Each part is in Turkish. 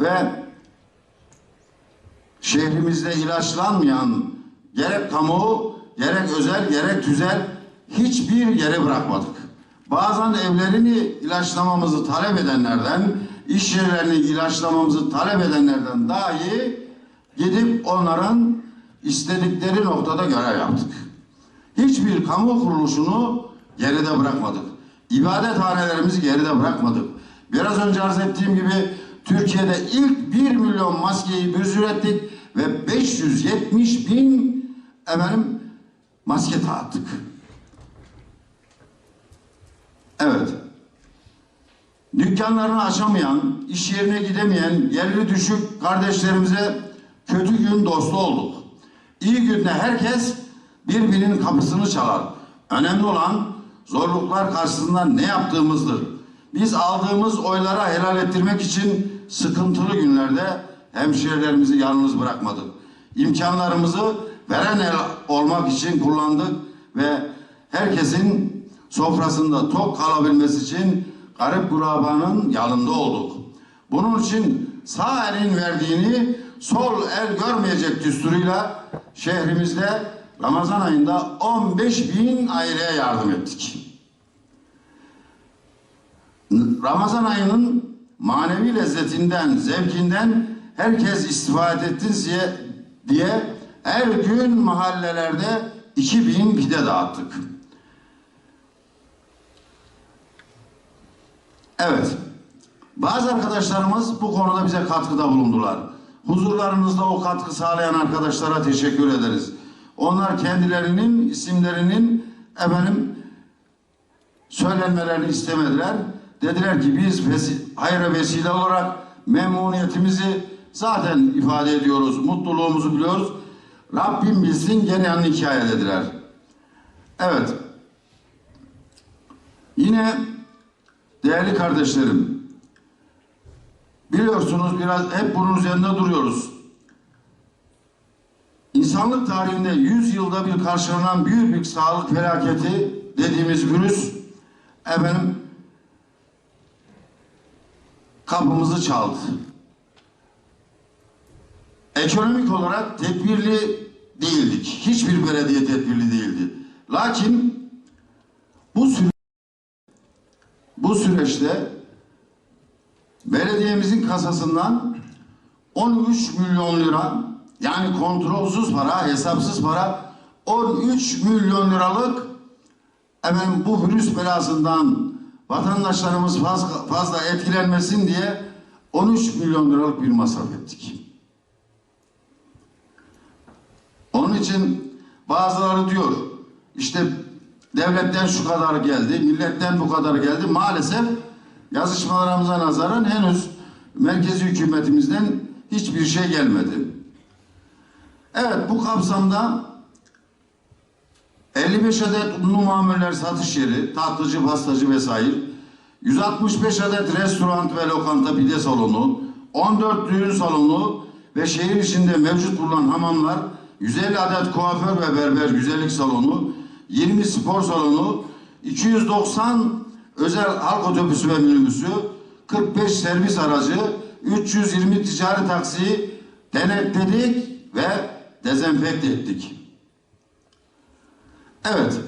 ve şehrimizde ilaçlanmayan gerek kamu, gerek özel, gerek tüzel hiçbir yere bırakmadık. Bazen evlerini ilaçlamamızı talep edenlerden, iş yerlerini ilaçlamamızı talep edenlerden dahi gidip onların istedikleri noktada görev yaptık. Hiçbir kamu kuruluşunu geride bırakmadık. İbadethanelerimizi geride bırakmadık. Biraz önce arz ettiğim gibi Türkiye'de ilk 1 milyon maskeyi biz ürettik ve 570 bin efendim maske dağıttık. Evet. Dükkanlarını açamayan, iş yerine gidemeyen, yerli düşük kardeşlerimize kötü gün dostu olduk. İyi günde herkes birbirinin kapısını çalar. Önemli olan zorluklar karşısında ne yaptığımızdır. Biz aldığımız oylara helal ettirmek için sıkıntılı günlerde hemşehrilerimizi yalnız bırakmadık. İmkanlarımızı veren el olmak için kullandık ve herkesin sofrasında tok kalabilmesi için garip kurabanın yanında olduk. Bunun için sağ elin verdiğini sol el görmeyecek düsturuyla şehrimizde Ramazan ayında 15 bin aileye yardım ettik. Ramazan ayının manevi lezzetinden, zevkinden herkes istifade ettin diye, diye her gün mahallelerde 2000 pide dağıttık. Evet. Bazı arkadaşlarımız bu konuda bize katkıda bulundular. Huzurlarınızda o katkı sağlayan arkadaşlara teşekkür ederiz. Onlar kendilerinin isimlerinin efendim söylenmelerini istemediler. Dediler ki biz vesi hayra vesile olarak memnuniyetimizi zaten ifade ediyoruz. Mutluluğumuzu biliyoruz. Rabbim bilsin gene hikaye dediler. Evet. Yine değerli kardeşlerim biliyorsunuz biraz hep bunun üzerinde duruyoruz. İnsanlık tarihinde 100 yılda bir karşılanan büyük bir sağlık felaketi dediğimiz virüs efendim kapımızı çaldı. Ekonomik olarak tedbirli değildik. Hiçbir belediye tedbirli değildi. Lakin bu süre bu süreçte belediyemizin kasasından 13 milyon lira yani kontrolsüz para, hesapsız para 13 milyon liralık efendim bu virüs belasından vatandaşlarımız fazla, fazla etkilenmesin diye 13 milyon liralık bir masraf ettik. Onun için bazıları diyor işte devletten şu kadar geldi, milletten bu kadar geldi. Maalesef yazışmalarımıza nazaran henüz merkezi hükümetimizden hiçbir şey gelmedi. Evet bu kapsamda 55 adet unlu mamuller satış yeri, tatlıcı, pastacı vesaire, 165 adet restoran ve lokanta pide salonu, 14 düğün salonu ve şehir içinde mevcut bulunan hamamlar, 150 adet kuaför ve berber güzellik salonu, 20 spor salonu, 290 özel halk otobüsü ve minibüsü, 45 servis aracı, 320 ticari taksiyi denetledik ve dezenfekte ettik. Evet.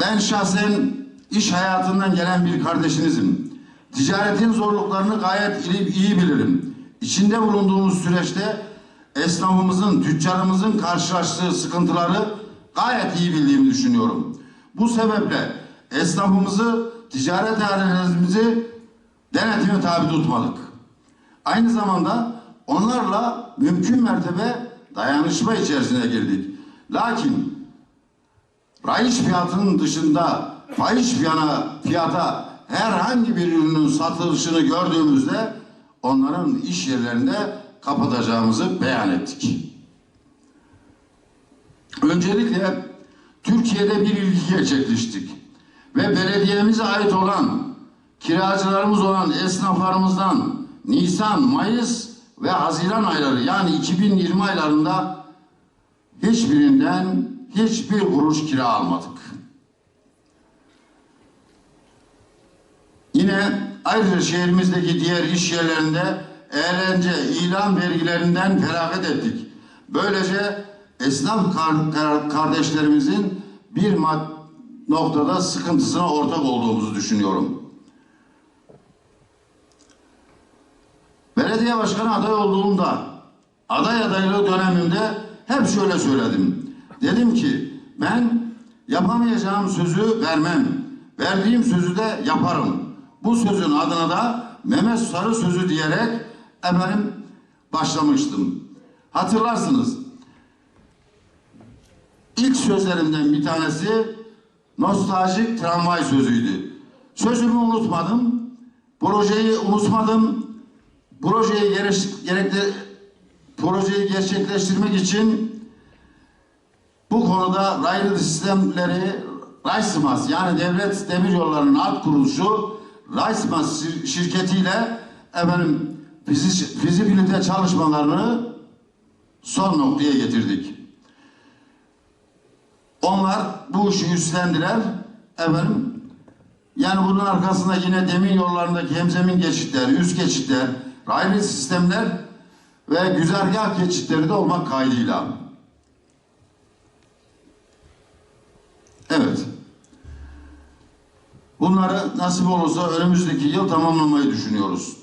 Ben şahsen iş hayatından gelen bir kardeşinizim. Ticaretin zorluklarını gayet iyi, bilirim. İçinde bulunduğumuz süreçte esnafımızın, tüccarımızın karşılaştığı sıkıntıları gayet iyi bildiğimi düşünüyorum. Bu sebeple esnafımızı, ticaret hanelerimizi denetime tabi tutmadık. Aynı zamanda onlarla mümkün mertebe dayanışma içerisine girdik. Lakin rayiç fiyatının dışında fahiş fiyana, fiyata herhangi bir ürünün satılışını gördüğümüzde onların iş yerlerinde kapatacağımızı beyan ettik. Öncelikle Türkiye'de bir ilgi gerçekleştik ve belediyemize ait olan kiracılarımız olan esnaflarımızdan Nisan, Mayıs ve Haziran ayları yani 2020 aylarında hiçbirinden hiçbir kuruş kira almadık. Yine ayrıca şehrimizdeki diğer iş yerlerinde eğlence, ilan vergilerinden feragat ettik. Böylece esnaf kar- kar- kardeşlerimizin bir noktada sıkıntısına ortak olduğumuzu düşünüyorum. Belediye başkanı aday olduğumda, aday adaylığı dönemimde hep şöyle söyledim. Dedim ki ben yapamayacağım sözü vermem. Verdiğim sözü de yaparım. Bu sözün adına da Mehmet Sarı sözü diyerek efendim başlamıştım. Hatırlarsınız. İlk sözlerimden bir tanesi nostaljik tramvay sözüydü. Sözümü unutmadım. Projeyi unutmadım. Projeyi gerekli projeyi gerçekleştirmek için bu konuda raylı sistemleri Raysmas yani Devlet Demiryolları'nın alt kuruluşu Raysmas şir- şirketiyle efendim fizi- fizibilite çalışmalarını son noktaya getirdik. Onlar bu işi üstlendiler. Efendim yani bunun arkasında yine demir yollarındaki hemzemin geçitler, üst geçitler, raylı sistemler ve güzergah geçitleri de olmak kaydıyla. Evet. Bunları nasip olursa önümüzdeki yıl tamamlamayı düşünüyoruz.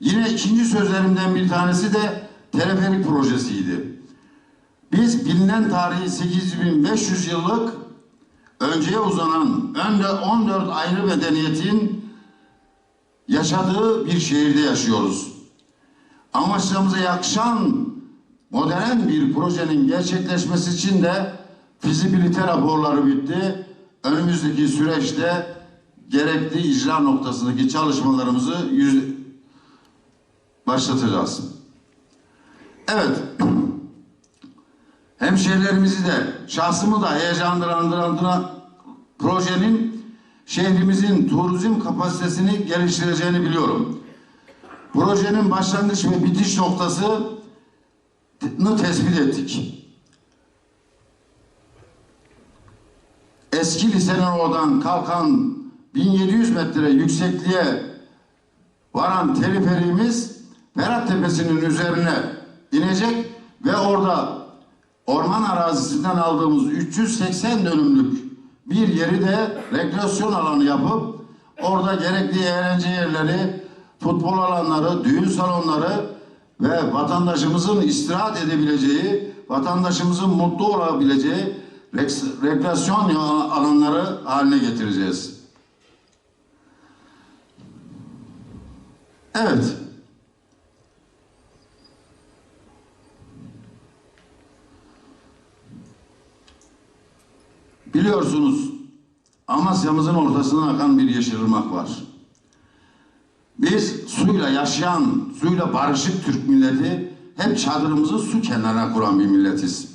Yine ikinci sözlerimden bir tanesi de teleferik projesiydi. Biz bilinen tarihi 8500 yıllık önceye uzanan önde 14 ayrı medeniyetin yaşadığı bir şehirde yaşıyoruz. Amaçlarımıza yakışan modern bir projenin gerçekleşmesi için de fizibilite raporları bitti. Önümüzdeki süreçte gerekli icra noktasındaki çalışmalarımızı yüz... başlatacağız. Evet. Hemşehrilerimizi de, şahsımı da heyecanlandıran projenin şehrimizin turizm kapasitesini geliştireceğini biliyorum. Projenin başlangıç ve bitiş noktasını tespit ettik. Eski lisenin oradan kalkan 1700 metre yüksekliğe varan teleferiğimiz Berat Tepesi'nin üzerine inecek ve orada orman arazisinden aldığımız 380 dönümlük bir yeri de rekreasyon alanı yapıp orada gerekli eğlence yerleri, futbol alanları, düğün salonları ve vatandaşımızın istirahat edebileceği, vatandaşımızın mutlu olabileceği rekreasyon alanları haline getireceğiz. Evet. Biliyorsunuz Amasya'mızın ortasından akan bir yeşil ırmak var. Biz suyla yaşayan, suyla barışık Türk milleti hep çadırımızı su kenarına kuran bir milletiz.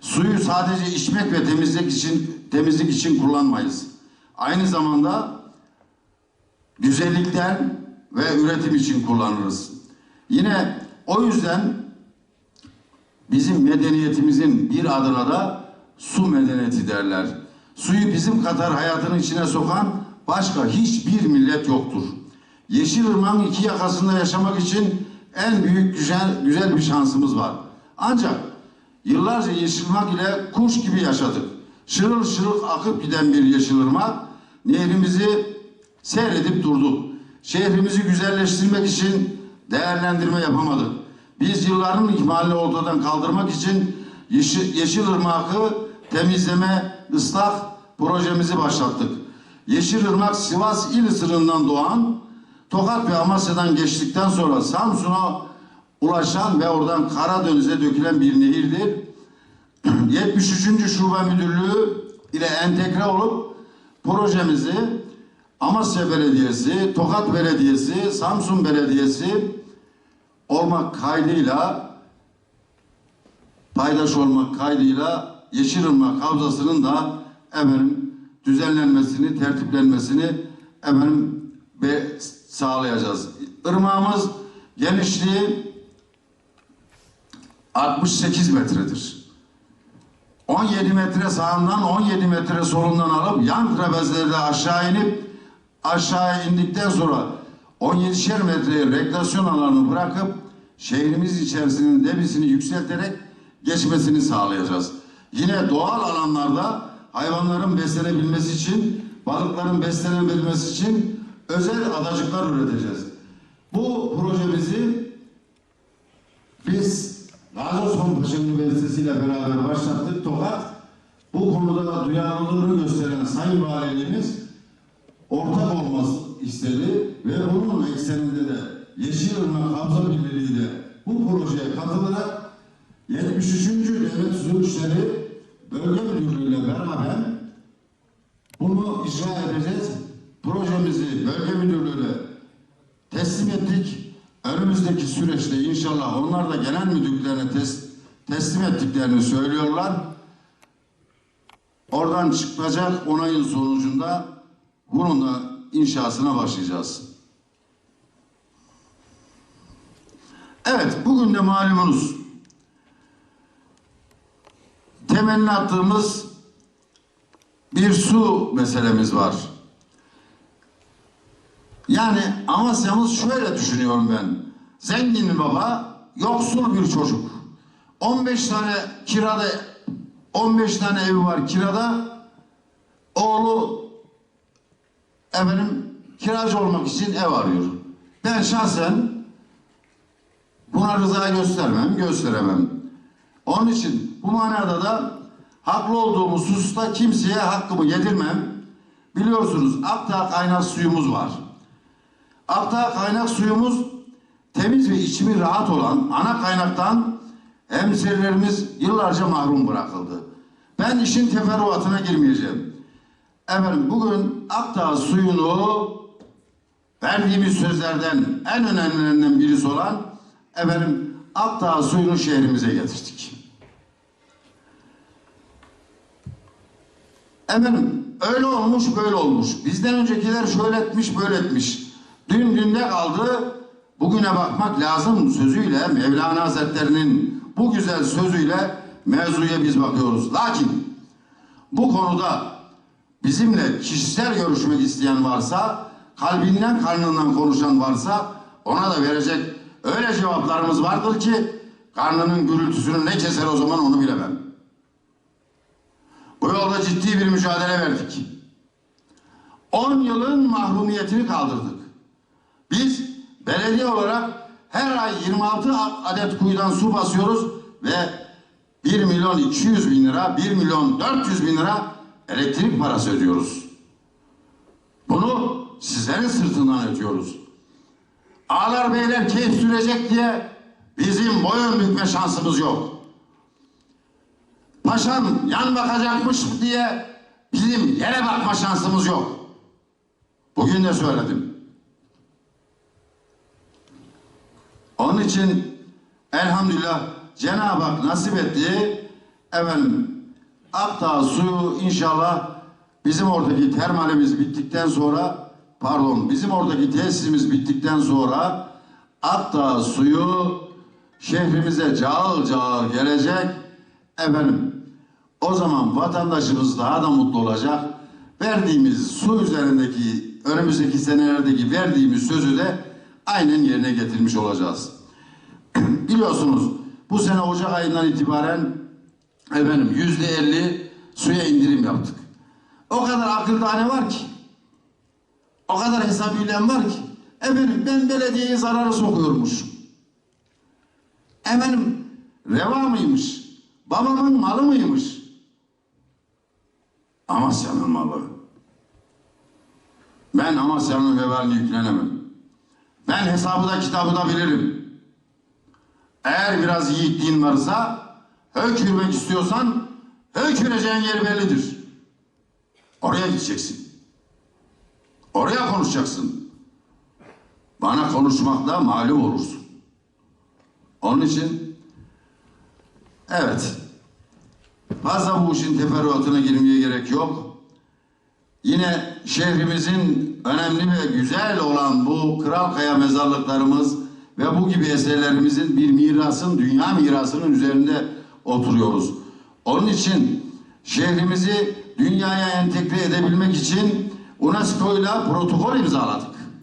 Suyu sadece içmek ve temizlik için temizlik için kullanmayız. Aynı zamanda güzellikten ve üretim için kullanırız. Yine o yüzden bizim medeniyetimizin bir adına da su medeniyeti derler. Suyu bizim kadar hayatın içine sokan başka hiçbir millet yoktur. Yeşilırmak'ın iki yakasında yaşamak için en büyük güzel, güzel bir şansımız var. Ancak yıllarca Yeşilırmak ile kuş gibi yaşadık. Şırıl şırıl akıp giden bir Yeşilırmak nehrimizi seyredip durduk. Şehrimizi güzelleştirmek için değerlendirme yapamadık. Biz yılların ihmalini ortadan kaldırmak için Yeşil, Yeşilırmak'ı temizleme, ıslah projemizi başlattık. Yeşilırmak Sivas il sınırından doğan, Tokat ve Amasya'dan geçtikten sonra Samsun'a ulaşan ve oradan Karadeniz'e dökülen bir nehirdir. 73. Şube Müdürlüğü ile entegre olup projemizi Amasya Belediyesi, Tokat Belediyesi, Samsun Belediyesi olmak kaydıyla paydaş olmak kaydıyla Yeşilırmak Havzası'nın da efendim düzenlenmesini, tertiplenmesini efendim ve sağlayacağız. Irmağımız genişliği 68 metredir. 17 metre sağından 17 metre solundan alıp yan trapezlerde aşağı inip aşağıya indikten sonra 17'şer metreye rekreasyon alanını bırakıp şehrimiz içerisinin debisini yükselterek geçmesini sağlayacağız. Yine doğal alanlarda hayvanların beslenebilmesi için, balıkların beslenebilmesi için özel adacıklar üreteceğiz. Bu projemizi biz Gazi Paşa Üniversitesi ile beraber başlattık. Tokat bu konuda duyarlılığını gösteren Sayın Valiliğimiz ortak olması istedi ve bunun ekseninde de Yeşilırmak Havza Birliği de bu projeye katılarak 73. Devlet Su İşleri Bölge Müdürlüğü ile beraber bunu icra edeceğiz. Projemizi Bölge Müdürlüğü'ne teslim ettik. Önümüzdeki süreçte inşallah onlar da genel müdürlüklerine tes- teslim ettiklerini söylüyorlar. Oradan çıkacak onayın sonucunda bunun da inşasına başlayacağız. Evet, bugün de malumunuz temelini attığımız bir su meselemiz var. Yani Amasya'mız şöyle düşünüyorum ben. Zengin bir baba, yoksul bir çocuk. 15 tane kirada 15 tane evi var kirada. Oğlu efendim kiracı olmak için ev arıyor. Ben şahsen buna rıza göstermem, gösteremem. Onun için bu manada da haklı olduğumuz hususta kimseye hakkımı yedirmem. Biliyorsunuz Akdağ kaynak suyumuz var. Akdağ kaynak suyumuz temiz ve içimi rahat olan ana kaynaktan hemşerilerimiz yıllarca mahrum bırakıldı. Ben işin teferruatına girmeyeceğim. Efendim bugün Akdağ suyunu verdiğimiz sözlerden en önemlilerinden birisi olan efendim Akdağ suyunu şehrimize getirdik. Efendim öyle olmuş böyle olmuş. Bizden öncekiler şöyle etmiş böyle etmiş. Dün dünde kaldı. Bugüne bakmak lazım sözüyle Mevlana Hazretleri'nin bu güzel sözüyle mevzuya biz bakıyoruz. Lakin bu konuda bizimle kişisel görüşmek isteyen varsa, kalbinden karnından konuşan varsa ona da verecek öyle cevaplarımız vardır ki karnının gürültüsünü ne keser o zaman onu bilemem. Bu yolda ciddi bir mücadele verdik. 10 yılın mahrumiyetini kaldırdık. Biz belediye olarak her ay 26 adet kuyudan su basıyoruz ve 1 milyon 200 bin lira, 1 milyon 400 bin lira elektrik parası ödüyoruz. Bunu sizlerin sırtından ödüyoruz. Ağlar beyler keyif sürecek diye bizim boyun bükme şansımız yok. Paşam yan bakacakmış diye bizim yere bakma şansımız yok. Bugün de söyledim. Onun için elhamdülillah Cenab-ı Hak nasip etti. Efendim Akdağ suyu inşallah bizim oradaki termalimiz bittikten sonra pardon bizim oradaki tesisimiz bittikten sonra Akdağ suyu şehrimize cağıl cağıl gelecek. Efendim o zaman vatandaşımız daha da mutlu olacak. Verdiğimiz su üzerindeki önümüzdeki senelerdeki verdiğimiz sözü de aynen yerine getirmiş olacağız. Biliyorsunuz bu sene Ocak ayından itibaren efendim yüzde elli suya indirim yaptık. O kadar akıl tane var ki. O kadar hesap bilen var ki. Efendim ben belediyeye zararı sokuyormuş. Efendim reva mıymış? Babamın malı mıymış? Amasya'nın malı. Ben Amasya'nın vebalini yüklenemem. Ben hesabı da kitabı da bilirim. Eğer biraz yiğitliğin varsa hökürmek istiyorsan höküreceğin yer bellidir. Oraya gideceksin. Oraya konuşacaksın. Bana konuşmakla malum olursun. Onun için evet fazla bu işin teferruatına girmeye gerek yok. Yine şehrimizin önemli ve güzel olan bu Kral Kaya mezarlıklarımız ve bu gibi eserlerimizin bir mirasın, dünya mirasının üzerinde oturuyoruz. Onun için şehrimizi dünyaya entegre edebilmek için UNESCO ile protokol imzaladık.